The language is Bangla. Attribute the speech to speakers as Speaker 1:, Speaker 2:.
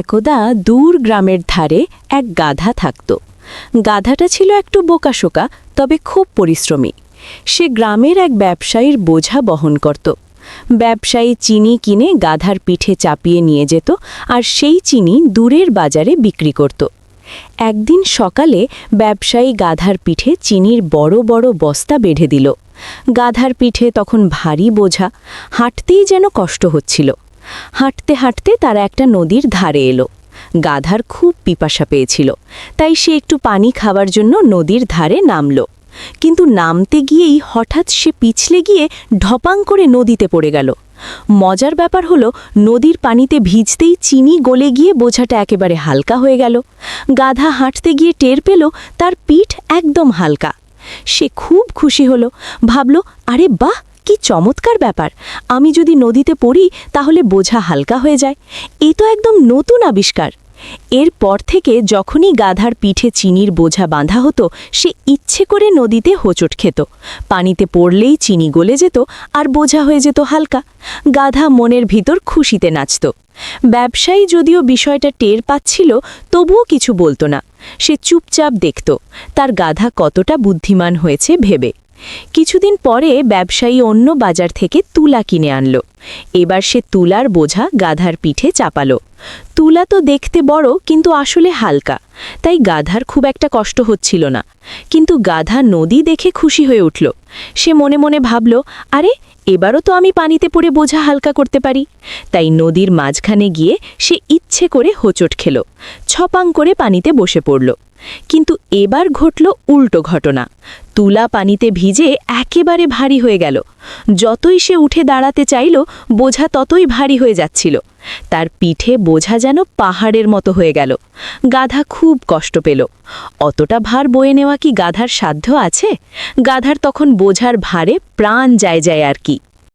Speaker 1: একদা দূর গ্রামের ধারে এক গাধা থাকত। গাধাটা ছিল একটু বোকাশোকা, তবে খুব পরিশ্রমী। সে গ্রামের এক ব্যবসায়ীর বোঝা বহন করত। ব্যবসায়ী চিনি কিনে গাধার পিঠে চাপিয়ে নিয়ে যেত আর সেই চিনি দূরের বাজারে বিক্রি করত। একদিন সকালে ব্যবসায়ী গাধার পিঠে চিনির বড় বড় বস্তা বেঁধে দিল। গাধার পিঠে তখন ভারী বোঝা, হাঁটতেই যেন কষ্ট হচ্ছিল। হাঁটতে হাঁটতে তারা একটা নদীর ধারে এলো। গাধার খুব পিপাসা পেয়েছিল, তাই সে একটু পানি খাওয়ার জন্য নদীর ধারে নামল। কিন্তু নামতে গিয়েই হঠাৎ সে পিছলে গিয়ে ঢপাং করে নদীতে পড়ে গেল। মজার ব্যাপার হলো, নদীর পানিতে ভিজতেই চিনি গলে গিয়ে বোঝাটা একেবারে হালকা হয়ে গেল। গাধা হাঁটতে গিয়ে টের পেল, তার পিঠ একদম হালকা। সে খুব খুশি হলো, ভাবল, আরে বাহ! কি চমৎকার ব্যাপার। আমি যদি নদীতে পড়ি, তাহলে বোঝা হালকা হয়ে যায়। এ তো একদম নতুন আবিষ্কার। এরপর থেকে যখনই গাধার পিঠে চিনির বোঝা বাঁধা হতো, সে ইচ্ছে করে নদীতে হোঁচট খেত। পানিতে পড়লেই চিনি গলে যেত আর বোঝা হয়ে যেত হালকা। গাধা মনের ভিতর খুশিতে নাচত। ব্যবসায়ী যদিও বিষয়টা টের পাচ্ছিল, তবুও কিছু বলতো না। সে চুপচাপ দেখত, তার গাধা কতটা বুদ্ধিমান হয়েছে ভেবে। কিছুদিন পরে ব্যবসায়ী অন্য বাজার থেকে তুলা কিনে আনল। এবার সে তুলার বোঝা গাধার পিঠে চাপালো। তুলা তো দেখতে বড়, কিন্তু আসলে হালকা। তাই গাধার খুব একটা কষ্ট হচ্ছিল না। কিন্তু গাধা নদী দেখে খুশি হয়ে উঠল। সে মনে মনে ভাবল, আরে, এবারও তো আমি পানিতে পড়ে বোঝা হালকা করতে পারি। তাই নদীর মাঝখানে গিয়ে সে ইচ্ছে করে হোঁচট খেল, ছপাং করে পানিতে বসে পড়ল। কিন্তু এবার ঘটল উল্টো ঘটনা। তুলা পানিতে ভিজে একেবারে ভারী হয়ে গেল। যতই সে উঠে দাঁড়াতে চাইল, বোঝা ততই ভারী হয়ে যাচ্ছিল। তার পিঠে বোঝা যেন পাহাড়ের মতো হয়ে গেল। গাধা খুব কষ্ট পেল। অতটা ভার বয়ে নেওয়া কি গাধার সাধ্য আছে? গাধার তখন বোঝার ভারে প্রাণ যায় যায় আর কি।